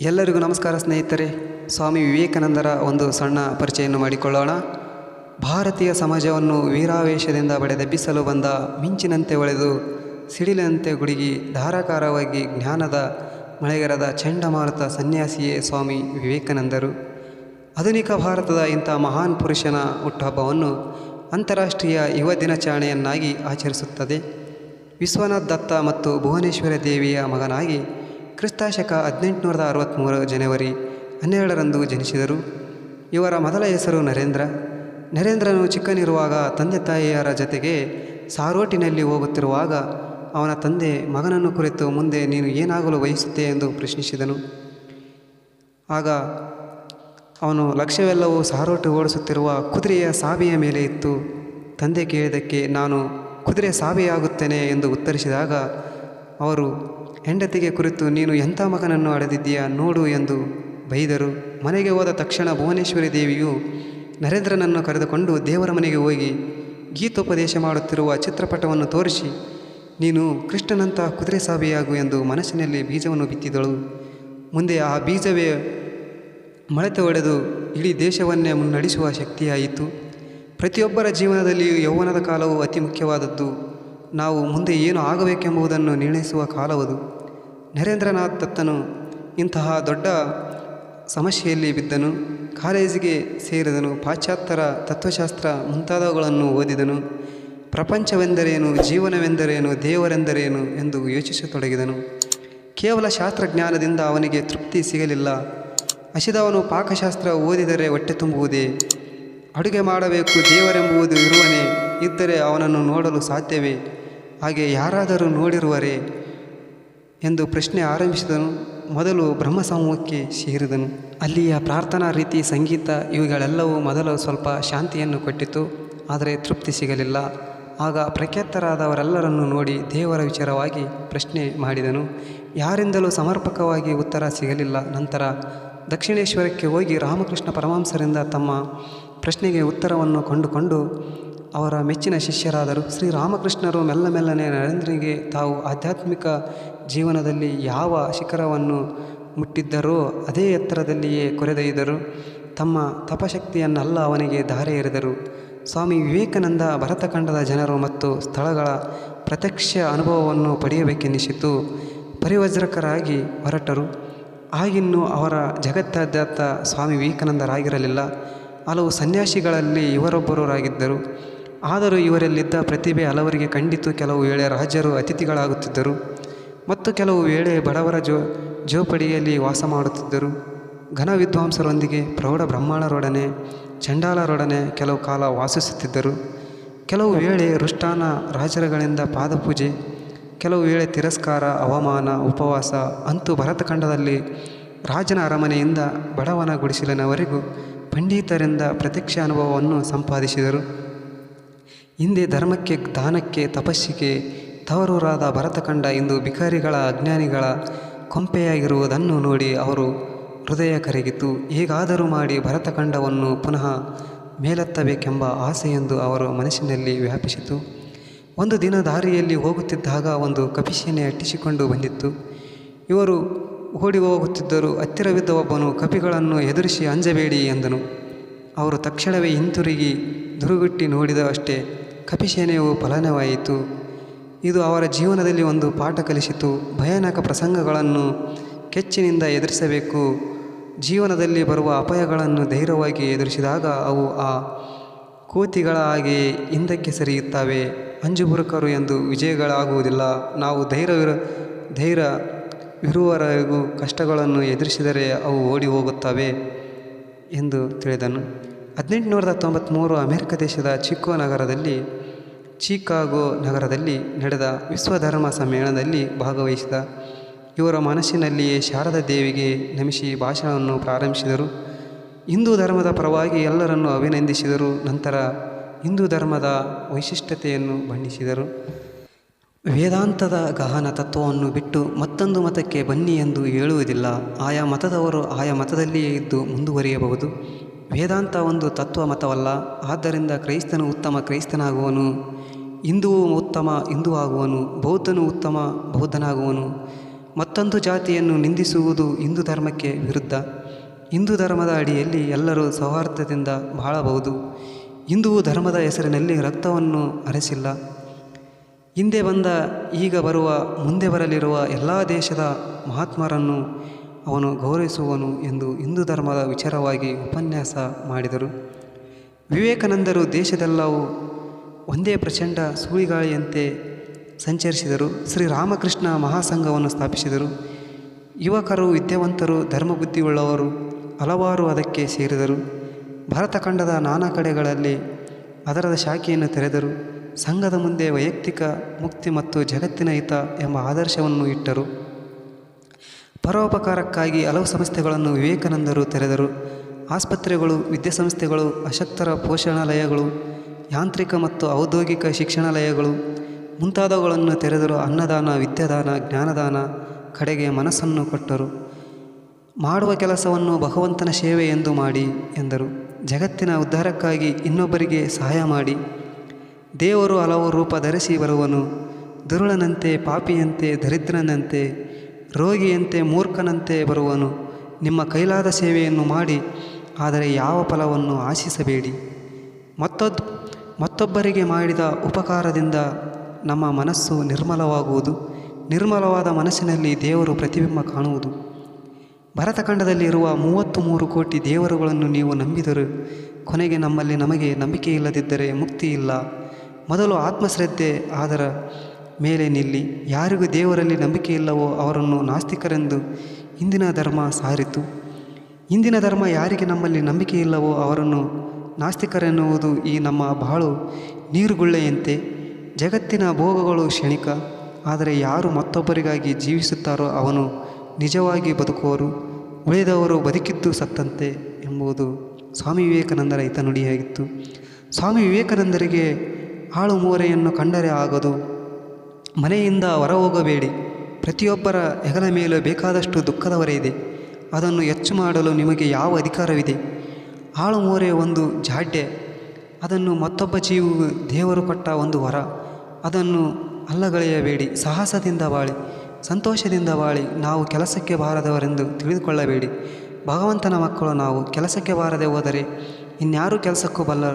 ಎಲ್ಲರಿಗೂ ನಮಸ್ಕಾರ ಸ್ನೇಹಿತರೆ. ಸ್ವಾಮಿ ವಿವೇಕಾನಂದರ ಒಂದು ಸಣ್ಣ ಪರಿಚಯವನ್ನು ಮಾಡಿಕೊಳ್ಳೋಣ. ಭಾರತೀಯ ಸಮಾಜವನ್ನು ವೀರಾವೇಶದಿಂದ ಬಡೆದೆಬ್ಬಿಸಲು ಬಂದ ಮಿಂಚಿನಂತೆ ಒಳೆದು ಸಿಡಿಲಿನಂತೆ ಗುಡುಗಿ ಧಾರಾಕಾರವಾಗಿ ಜ್ಞಾನದ ಮಳೆಗರದ ಚಂಡಮಾರುತ ಸನ್ಯಾಸಿಯೇ ಸ್ವಾಮಿ ವಿವೇಕಾನಂದರು. ಆಧುನಿಕ ಭಾರತದ ಇಂಥ ಮಹಾನ್ ಪುರುಷನ ಹುಟ್ಟುಹಬ್ಬವನ್ನು ಅಂತಾರಾಷ್ಟ್ರೀಯ ಯುವ ದಿನಾಚರಣೆಯನ್ನಾಗಿ ಆಚರಿಸುತ್ತದೆ. ವಿಶ್ವನಾಥ್ ದತ್ತ ಮತ್ತು ಭುವನೇಶ್ವರ ದೇವಿಯ ಮಗನಾಗಿ ಕ್ರಿಸ್ತಾಶಕ ಹದಿನೆಂಟುನೂರದ ಅರವತ್ತ್ಮೂರು ಜನವರಿ ಹನ್ನೆರಡರಂದು ಜನಿಸಿದರು. ಇವರ ಮೊದಲ ಹೆಸರು ನರೇಂದ್ರ. ನರೇಂದ್ರನು ಚಿಕ್ಕನಿರುವಾಗ ತಂದೆ ತಾಯಿಯರ ಜೊತೆಗೆ ಸಾರೋಟಿನಲ್ಲಿ ಹೋಗುತ್ತಿರುವಾಗ ಅವನ ತಂದೆ ಮಗನನ್ನು ಕುರಿತು ಮುಂದೆ ನೀನು ಏನಾಗಲು ಬಯಸುತ್ತೆ ಎಂದು ಪ್ರಶ್ನಿಸಿದನು. ಆಗ ಅವನು ಲಕ್ಷ್ಯವೆಲ್ಲವೂ ಸಾರೋಟು ಓಡಿಸುತ್ತಿರುವ ಕುದುರೆಯ ಸಾವಿಯ ಮೇಲೆ ಇತ್ತು. ತಂದೆ ಕೇಳಿದ್ದಕ್ಕೆ ನಾನು ಕುದುರೆ ಸಾವಿಯಾಗುತ್ತೇನೆ ಎಂದು ಉತ್ತರಿಸಿದಾಗ ಅವರು ಹೆಂಡತಿಗೆ ಕುರಿತು ನೀನು ಎಂಥ ಮಗನನ್ನು ಅಡೆದಿದ್ದೀಯಾ ನೋಡು ಎಂದು ಬೈದರು. ಮನೆಗೆ ಹೋದ ತಕ್ಷಣ ಭುವನೇಶ್ವರಿ ದೇವಿಯು ನರೇಂದ್ರನನ್ನು ಕರೆದುಕೊಂಡು ದೇವರ ಮನೆಗೆ ಹೋಗಿ ಗೀತೋಪದೇಶ ಮಾಡುತ್ತಿರುವ ಚಿತ್ರಪಟವನ್ನು ತೋರಿಸಿ, ನೀನು ಕೃಷ್ಣನಂಥ ಕುದುರೆ ಸಾವಿಯಾಗು ಎಂದು ಮನಸ್ಸಿನಲ್ಲಿ ಬೀಜವನ್ನು ಬಿತ್ತಿದಳು. ಮುಂದೆ ಆ ಬೀಜವೇ ಮೊಳತೆ ಒಡೆದು ಇಡೀ ದೇಶವನ್ನೇ ಮುನ್ನಡೆಸುವ ಶಕ್ತಿಯಾಯಿತು. ಪ್ರತಿಯೊಬ್ಬರ ಜೀವನದಲ್ಲಿಯೂ ಯೌವನದ ಕಾಲವು ಅತಿ ಮುಖ್ಯವಾದದ್ದು. ನಾವು ಮುಂದೆ ಏನು ಆಗಬೇಕೆಂಬುದನ್ನು ನಿರ್ಣಯಿಸುವ ಕಾಲವದು. ನರೇಂದ್ರನಾಥ್ ದತ್ತನು ಇಂತಹ ದೊಡ್ಡ ಸಮಸ್ಯೆಯಲ್ಲಿ ಬಿದ್ದನು. ಕಾಲೇಜಿಗೆ ಸೇರಿದನು. ಪಾಶ್ಚಾತ್ಯರ ತತ್ವಶಾಸ್ತ್ರ ಮುಂತಾದವುಗಳನ್ನು ಓದಿದನು. ಪ್ರಪಂಚವೆಂದರೇನು, ಜೀವನವೆಂದರೇನು, ದೇವರೆಂದರೇನು ಎಂದು ಯೋಚಿಸತೊಡಗಿದನು. ಕೇವಲ ಶಾಸ್ತ್ರಜ್ಞಾನದಿಂದ ಅವನಿಗೆ ತೃಪ್ತಿ ಸಿಗಲಿಲ್ಲ. ಹಸಿದವನು ಪಾಕಶಾಸ್ತ್ರ ಓದಿದರೆ ಹೊಟ್ಟೆ ತುಂಬುವುದೇ? ಅಡುಗೆ ಮಾಡಬೇಕು ದೇವರೆಂಬುವುದು ಇರುವನೇ. ಇದ್ದರೆ ಅವನನ್ನು ನೋಡಲು ಸಾಧ್ಯವೇ? ಹಾಗೆ ಯಾರಾದರೂ ನೋಡಿರುವರೆ ಎಂದು ಪ್ರಶ್ನೆ ಆರಂಭಿಸಿದನು. ಮೊದಲು ಬ್ರಹ್ಮ ಸಮೂಹಕ್ಕೆ ಸೇರಿದನು. ಅಲ್ಲಿಯ ಪ್ರಾರ್ಥನಾ ರೀತಿ, ಸಂಗೀತ ಇವುಗಳೆಲ್ಲವೂ ಮೊದಲು ಸ್ವಲ್ಪ ಶಾಂತಿಯನ್ನು ಕೊಟ್ಟಿತು, ಆದರೆ ತೃಪ್ತಿ ಸಿಗಲಿಲ್ಲ. ಆಗ ಪ್ರಖ್ಯಾತರಾದವರೆಲ್ಲರನ್ನು ನೋಡಿ ದೇವರ ವಿಚಾರವಾಗಿ ಪ್ರಶ್ನೆ ಮಾಡಿದನು. ಯಾರಿಂದಲೂ ಸಮರ್ಪಕವಾಗಿ ಉತ್ತರ ಸಿಗಲಿಲ್ಲ. ನಂತರ ದಕ್ಷಿಣೇಶ್ವರಕ್ಕೆ ಹೋಗಿ ರಾಮಕೃಷ್ಣ ಪರಮಹಂಸರಿಂದ ತಮ್ಮ ಪ್ರಶ್ನೆಗೆ ಉತ್ತರವನ್ನು ಕಂಡುಕೊಂಡು ಅವರ ಮೆಚ್ಚಿನ ಶಿಷ್ಯರಾದರು. ಶ್ರೀರಾಮಕೃಷ್ಣರು ಮೆಲ್ಲ ಮೆಲ್ಲನೆ ನರೇಂದ್ರನಿಗೆ ತಾವು ಆಧ್ಯಾತ್ಮಿಕ ಜೀವನದಲ್ಲಿ ಯಾವ ಶಿಖರವನ್ನು ಮುಟ್ಟಿದ್ದರೋ ಅದೇ ಎತ್ತರದಲ್ಲಿಯೇ ಕೊರೆದೊಯ್ದರು. ತಮ್ಮ ತಪಶಕ್ತಿಯನ್ನೆಲ್ಲ ಅವನಿಗೆ ಧಾರೆ ಎರೆದರು. ಸ್ವಾಮಿ ವಿವೇಕಾನಂದ ಭರತಖಂಡದ ಜನರು ಮತ್ತು ಸ್ಥಳಗಳ ಪ್ರತ್ಯಕ್ಷ ಅನುಭವವನ್ನು ಪಡೆಯಬೇಕೆನ್ನಿಸಿತು ಪರಿವಜ್ರಕರಾಗಿ ಹೊರಟರು. ಆಗಿನ್ನೂ ಅವರ ಜಗತ್ತಾದ್ಯಂತ ಸ್ವಾಮಿ ವಿವೇಕಾನಂದರಾಗಿರಲಿಲ್ಲ. ಹಲವು ಸನ್ಯಾಸಿಗಳಲ್ಲಿ ಇವರೊಬ್ಬರಾಗಿದ್ದರು ಆದರೂ ಇವರಲ್ಲಿದ್ದ ಪ್ರತಿಭೆ ಹಲವರಿಗೆ ಕಂಡಿತು. ಕೆಲವು ವೇಳೆ ರಾಜರು ಅತಿಥಿಗಳಾಗುತ್ತಿದ್ದರು. ಮತ್ತು ಕೆಲವು ವೇಳೆ ಬಡವರ ಜೋ, ಜೋಪಡಿಯಲ್ಲಿ ವಾಸ ಮಾಡುತ್ತಿದ್ದರು. ಘನ ವಿದ್ವಾಂಸರೊಂದಿಗೆ ಪ್ರೌಢ ಬ್ರಹ್ಮಾಣರೊಡನೆ, ಚಂಡಾಲರೊಡನೆ ಕೆಲವು ಕಾಲ ವಾಸಿಸುತ್ತಿದ್ದರು. ಕೆಲವು ವೇಳೆ ರುಷ್ಟಾನ ರಾಜರುಗಳಿಂದ ಪಾದಪೂಜೆ, ಕೆಲವು ವೇಳೆ ತಿರಸ್ಕಾರ, ಅವಮಾನ, ಉಪವಾಸ ಅಂತೂ ಭರತಖಂಡದಲ್ಲಿ ರಾಜನ ಅರಮನೆಯಿಂದ ಬಡವನ ಗುಡಿಸಿಲಿನವರೆಗೂ ಪಂಡಿತರಿಂದ ಪ್ರತ್ಯಕ್ಷ ಅನುಭವವನ್ನು ಸಂಪಾದಿಸಿದರು. ಹಿಂದೆ ಧರ್ಮಕ್ಕೆ, ದಾನಕ್ಕೆ, ತಪಸ್ಸಿಗೆ ತವರೂರಾದ ಭರತಖಂಡ ಇಂದು ಭಿಕಾರಿಗಳ, ಅಜ್ಞಾನಿಗಳ ಕೊಂಪೆಯಾಗಿರುವುದನ್ನು ನೋಡಿ ಅವರು ಹೃದಯ ಕರಗಿತು. ಹೇಗಾದರೂ ಮಾಡಿ ಭರತಖಂಡವನ್ನು ಪುನಃ ಮೇಲೆತ್ತಬೇಕೆಂಬ ಆಸೆಯೆಂದು ಅವರ ಮನಸ್ಸಿನಲ್ಲಿ ವ್ಯಾಪಿಸಿತು. ಒಂದು ದಿನ ದಾರಿಯಲ್ಲಿ ಹೋಗುತ್ತಿದ್ದಾಗ ಒಂದು ಕಪಿಸೇನೆ ಅಟ್ಟಿಸಿಕೊಂಡು ಬಂದಿತ್ತು. ಇವರು ಓಡಿ ಹೋಗುತ್ತಿದ್ದರು ಹತ್ತಿರವಿದ್ದ ಒಬ್ಬನು ಕಪಿಗಳನ್ನು ಎದುರಿಸಿ ಅಂಜಬೇಡಿ ಎಂದನು. ಅವರು ತಕ್ಷಣವೇ ಹಿಂತಿರುಗಿ ದುರುಗುಟ್ಟಿ ನೋಡಿದ ಅಷ್ಟೇ ಕಪಿಸೇನೆಯು ಫಲನವಾಯಿತು ಇದು ಅವರ ಜೀವನದಲ್ಲಿ ಒಂದು ಪಾಠ ಕಲಿಸಿತು. ಭಯಾನಕ ಪ್ರಸಂಗಗಳನ್ನು ಕೆಚ್ಚಿನಿಂದ ಎದುರಿಸಬೇಕು. ಜೀವನದಲ್ಲಿ ಬರುವ ಅಪಾಯಗಳನ್ನು ಧೈರ್ಯವಾಗಿ ಎದುರಿಸಿದಾಗ ಅವು ಆ ಕೋತಿಗಳ ಹಾಗೆ ಹಿಂದಕ್ಕೆ ಸರಿಯುತ್ತವೆ. ಅಂಜುಬುರುಕರು ಎಂದು ವಿಜಯಗಳಾಗುವುದಿಲ್ಲ. ನಾವು ಧೈರ್ಯವಿರ ಇರುವವರೆಗೂ ಕಷ್ಟಗಳನ್ನು ಎದುರಿಸಿದರೆ ಅವು ಓಡಿ ಹೋಗುತ್ತವೆ ಎಂದು ತಿಳಿದನು. ಹದಿನೆಂಟುನೂರ ತೊಂಬತ್ತ್ಮೂರು ಅಮೆರಿಕ ದೇಶದ ಚಿಕ್ಕೋ ನಗರದಲ್ಲಿ, ಚಿಕಾಗೋ ನಗರದಲ್ಲಿ ನಡೆದ ವಿಶ್ವಧರ್ಮ ಸಮ್ಮೇಳನದಲ್ಲಿ ಭಾಗವಹಿಸಿದ ಇವರ ಮನಸ್ಸಿನಲ್ಲಿಯೇ ಶಾರದಾ ದೇವಿಗೆ ನಮಿಸಿ ಭಾಷಣವನ್ನು ಪ್ರಾರಂಭಿಸಿದರು. ಹಿಂದೂ ಧರ್ಮದ ಪರವಾಗಿ ಎಲ್ಲರನ್ನು ಅಭಿನಂದಿಸಿದರು. ನಂತರ ಹಿಂದೂ ಧರ್ಮದ ವೈಶಿಷ್ಟ್ಯತೆಯನ್ನು ಬಣ್ಣಿಸಿದರು. ವೇದಾಂತದ ಗಹನ ತತ್ವವನ್ನು ಬಿಟ್ಟು ಮತ್ತೊಂದು ಮತಕ್ಕೆ ಬನ್ನಿ ಎಂದು ಹೇಳುವುದಿಲ್ಲ. ಆಯಾ ಮತದವರು ಆಯಾ ಮತದಲ್ಲಿಯೇ ಇದ್ದು ಮುಂದುವರಿಯಬಹುದು. ವೇದಾಂತ ಒಂದು ತತ್ವ ಮತವಲ್ಲ. ಆದ್ದರಿಂದ ಕ್ರೈಸ್ತನು ಉತ್ತಮ ಕ್ರೈಸ್ತನಾಗುವನು. ಹಿಂದೂ ಉತ್ತಮ ಹಿಂದೂ ಆಗುವನು ಬೌದ್ಧನು ಉತ್ತಮ ಬೌದ್ಧನಾಗುವನು. ಮತ್ತೊಂದು ಜಾತಿಯನ್ನು ನಿಂದಿಸುವುದು ಹಿಂದೂ ಧರ್ಮಕ್ಕೆ ವಿರುದ್ಧ. ಹಿಂದೂ ಧರ್ಮದ ಅಡಿಯಲ್ಲಿ ಎಲ್ಲರೂ ಸೌಹಾರ್ದದಿಂದ ಬಾಳಬಹುದು. ಹಿಂದೂ ಧರ್ಮದ ಹೆಸರಿನಲ್ಲಿ ರಕ್ತವನ್ನು ಅರೆಸಿಲ್ಲ. ಹಿಂದೆ ಬಂದ ಈಗ ಬರುವ ಮುಂದೆ ಬರಲಿರುವ ಎಲ್ಲ ದೇಶದ ಮಹಾತ್ಮರನ್ನು ಅವನು ಗೌರವಿಸುವನು ಎಂದು ಹಿಂದೂ ಧರ್ಮದ ವಿಚಾರವಾಗಿ ಉಪನ್ಯಾಸ ಮಾಡಿದರು. ವಿವೇಕಾನಂದರು ದೇಶದೆಲ್ಲವೂ ಒಂದೇ ಪ್ರಚಂಡ ಸೂಳಿಗಾಳಿಯಂತೆ ಸಂಚರಿಸಿದರು. ಶ್ರೀರಾಮಕೃಷ್ಣ ಮಹಾಸಂಘವನ್ನು ಸ್ಥಾಪಿಸಿದರು. ಯುವಕರು ವಿದ್ಯಾವಂತರು, ಧರ್ಮಬುದ್ಧಿಯುಳ್ಳವರು ಹಲವಾರು ಅದಕ್ಕೆ ಸೇರಿದರು. ಭಾರತ ಖಂಡದ ನಾನಾ ಕಡೆಗಳಲ್ಲಿ ಅದರದ ಶಾಖೆಯನ್ನು ತೆರೆದರು. ಸಂಘದ ಮುಂದೆ ವೈಯಕ್ತಿಕ ಮುಕ್ತಿ ಮತ್ತು ಜಗತ್ತಿನ ಹಿತ ಎಂಬ ಆದರ್ಶವನ್ನು ಇಟ್ಟರು. ಪರೋಪಕಾರಕ್ಕಾಗಿ ಹಲವು ಸಂಸ್ಥೆಗಳನ್ನು ವಿವೇಕಾನಂದರು ತೆರೆದರು. ಆಸ್ಪತ್ರೆಗಳು, ವಿದ್ಯಾಸಂಸ್ಥೆಗಳು, ಅಶಕ್ತರ ಪೋಷಣಾಲಯಗಳು, ಯಾಂತ್ರಿಕ ಮತ್ತು ಔದ್ಯೋಗಿಕ ಶಿಕ್ಷಣಾಲಯಗಳು, ಮುಂತಾದವುಗಳನ್ನು ತೆರೆದರು. ಅನ್ನದಾನ, ವಿದ್ಯಾದಾನ, ಜ್ಞಾನದಾನ ಕಡೆಗೆ ಮನಸ್ಸನ್ನು ಕೊಟ್ಟರು. ಮಾಡುವ ಕೆಲಸವನ್ನು ಭಗವಂತನ ಸೇವೆ ಎಂದು ಮಾಡಿ ಎಂದರು. ಜಗತ್ತಿನ ಉದ್ಧಾರಕ್ಕಾಗಿ ಇನ್ನೊಬ್ಬರಿಗೆ ಸಹಾಯ ಮಾಡಿ. ದೇವರು ಹಲವು ರೂಪ ಧರಿಸಿ ಬರುವನು. ದುರುಳನಂತೆ, ಪಾಪಿಯಂತೆ, ದರಿದ್ರನಂತೆ ರೋಗಿಯಂತೆ ಮೂರ್ಖನಂತೆ ಬರುವನು. ನಿಮ್ಮ ಕೈಲಾದ ಸೇವೆಯನ್ನು ಮಾಡಿ, ಆದರೆ ಯಾವ ಫಲವನ್ನು ಆಶಿಸಬೇಡಿ. ಮತ್ತೊದ್, ಮತ್ತೊಬ್ಬರಿಗೆ ಮಾಡಿದ ಉಪಕಾರದಿಂದ ನಮ್ಮ ಮನಸ್ಸು ನಿರ್ಮಲವಾಗುವುದು. ನಿರ್ಮಲವಾದ ಮನಸ್ಸಿನಲ್ಲಿ ದೇವರು ಪ್ರತಿಬಿಂಬ ಕಾಣುವುದು. ಭರತಖಂಡದಲ್ಲಿರುವ ಮೂವತ್ತು ಮೂರು ಕೋಟಿ ದೇವರುಗಳನ್ನು ನೀವು ನಂಬಿದರು, ಕೊನೆಗೆ ನಮ್ಮಲ್ಲಿ ನಮಗೆ ನಂಬಿಕೆ ಇಲ್ಲದಿದ್ದರೆ ಮುಕ್ತಿ ಇಲ್ಲ ಮೊದಲು ಆತ್ಮಶ್ರದ್ಧೆ ಅದರ ಮೇಲೆ ನಿಲ್ಲಿ, ಯಾರಿಗೂ ದೇವರಲ್ಲಿ ನಂಬಿಕೆ ಇಲ್ಲವೋ ಅವರನ್ನು ನಾಸ್ತಿಕರೆಂದು ಇಂದಿನ ಧರ್ಮ ಸಾರಿತು. ಇಂದಿನ ಧರ್ಮ ಯಾರಿಗೆ ನಮ್ಮಲ್ಲಿ ನಂಬಿಕೆ ಇಲ್ಲವೋ ಅವರನ್ನು ನಾಸ್ತಿಕರೆನ್ನುವುದು ಈ ನಮ್ಮ ಬಾಳು ನೀರುಗುಳ್ಳೆಯಂತೆ. ಜಗತ್ತಿನ ಭೋಗಗಳು ಕ್ಷಣಿಕ, ಆದರೆ ಯಾರು ಮತ್ತೊಬ್ಬರಿಗಾಗಿ ಜೀವಿಸುತ್ತಾರೋ ಅವನು ನಿಜವಾಗಿ ಬದುಕುವರು ಉಳಿದವರು ಬದುಕಿದ್ದು ಸತ್ತಂತೆ ಎಂಬುದು ಸ್ವಾಮಿ ವಿವೇಕಾನಂದರ ಹಿತನುಡಿಯಾಗಿತ್ತು. ಸ್ವಾಮಿ ವಿವೇಕಾನಂದರಿಗೆ ಆಳು ಮೂರೆಯನ್ನು ಕಂಡರೆ ಆಗದು. ಮನೆಯಿಂದ ಹೊರ ಹೋಗಬೇಡಿ ಪ್ರತಿಯೊಬ್ಬರ ಹೆಗಲ ಮೇಲೂ ಬೇಕಾದಷ್ಟು ದುಃಖದವರೇ ಇದೆ. ಅದನ್ನು ಹೆಚ್ಚು ಮಾಡಲು ನಿಮಗೆ ಯಾವ ಅಧಿಕಾರವಿದೆ? ಆಳು ಮೋರೆ ಒಂದು ಜಾಡ್ಯ, ಅದನ್ನು ಮತ್ತೊಬ್ಬ ಜೀವಿಗೂ ದೇವರು ಕೊಟ್ಟ ಒಂದು ವರ. ಅದನ್ನು ಅಲ್ಲಗಳೆಯಬೇಡಿ, ಸಾಹಸದಿಂದ ಬಾಳಿ, ಸಂತೋಷದಿಂದ ಬಾಳಿ, ನಾವು ಕೆಲಸಕ್ಕೆ ಬಾರದವರೆಂದು ತಿಳಿದುಕೊಳ್ಳಬೇಡಿ. ಭಗವಂತನ ಮಕ್ಕಳು ನಾವು ಕೆಲಸಕ್ಕೆ ಬಾರದೆ ಹೋದರೆ ಇನ್ಯಾರೂ ಕೆಲಸಕ್ಕೂ ಬಲ್ಲ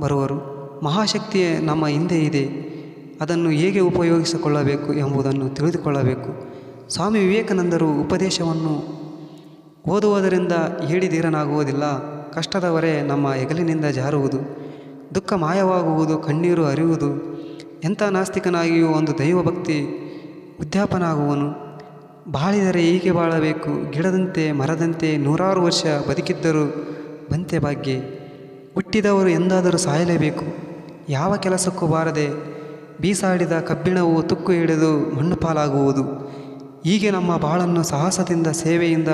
ಬರುವರು. ಮಹಾಶಕ್ತಿಯೇ ನಮ್ಮ ಹಿಂದೆ ಇದೆ. ಅದನ್ನು ಹೇಗೆ ಉಪಯೋಗಿಸಿಕೊಳ್ಳಬೇಕು ಎಂಬುದನ್ನು ತಿಳಿದುಕೊಳ್ಳಬೇಕು. ಸ್ವಾಮಿ ವಿವೇಕಾನಂದರು ಉಪದೇಶವನ್ನು ಓದುವುದರಿಂದ ಹೇಳಿದೀರನಾಗುವುದಿಲ್ಲ ದೀರನಾಗುವುದಿಲ್ಲ ಹೊರೆ ನಮ್ಮ ಹೆಗಲಿನಿಂದ ಜಾರುವುದು. ದುಃಖ ಮಾಯವಾಗುವುದು, ಕಣ್ಣೀರು ಅರಿಯುವುದು ಎಂಥ ನಾಸ್ತಿಕನಾಗಿಯೂ ಒಂದು ದೈವಭಕ್ತಿ ಉದ್ಯಾಪನಾಗುವನು. ಬಾಳಿದರೆ ಹೀಗೆ ಬಾಳಬೇಕು. ಗಿಡದಂತೆ, ಮರದಂತೆ ನೂರಾರು ವರ್ಷ ಬದುಕಿದ್ದರೂ ಬಂತೆ ಭಾಗ್ಯ. ಹುಟ್ಟಿದವರು ಎಂದಾದರೂ ಸಾಯಲೇಬೇಕು. ಯಾವ ಕೆಲಸಕ್ಕೂ ಬಾರದೆ ಬೀಸಾಡಿದ ಕಬ್ಬಿಣವು ತುಕ್ಕು ಹಿಡಿದು ಮಣ್ಣು ಪಾಲಾಗುವುದು. ಹೀಗೆ ನಮ್ಮ ಬಾಳನ್ನು ಸಾಹಸದಿಂದ ಸೇವೆಯಿಂದ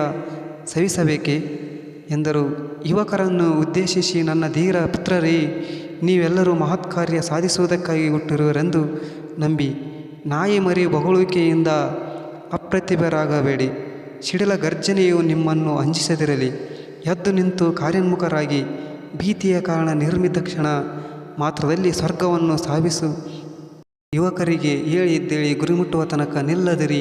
ಸವಿಸಬೇಕೆ? ಎಂದರು. ಯುವಕರನ್ನು ಉದ್ದೇಶಿಸಿ ನನ್ನ ಧೀರ ಪುತ್ರರೇ, ನೀವೆಲ್ಲರೂ ಮಹತ್ ಕಾರ್ಯ ಸಾಧಿಸುವುದಕ್ಕಾಗಿ ಹುಟ್ಟಿರುವರೆಂದು ನಂಬಿ, ನಾಯಿ ಮರಿ ಬೊಗಳುವಿಕೆಯಿಂದ ಅಪ್ರತಿಭರಾಗಬೇಡಿ. ಸಿಡಿಲ ಗರ್ಜನೆಯು ನಿಮ್ಮನ್ನು ಅಂಜಿಸದಿರಲಿ. ಎದ್ದು ನಿಂತು ಕಾರ್ಯೋನ್ಮುಖರಾಗಿ, ಭೀತಿಯ ಕಾರಣ ನಿರ್ಮಿತ ಕ್ಷಣ ಮಾತ್ರದಲ್ಲಿ ಸ್ವರ್ಗವನ್ನು ಸಾಧಿಸು ಯುವಕರಿಗೆ ಎದ್ದೇಳಿ ಗುರಿ ಮುಟ್ಟುವ ತನಕ ನಿಲ್ಲದಿರಿ.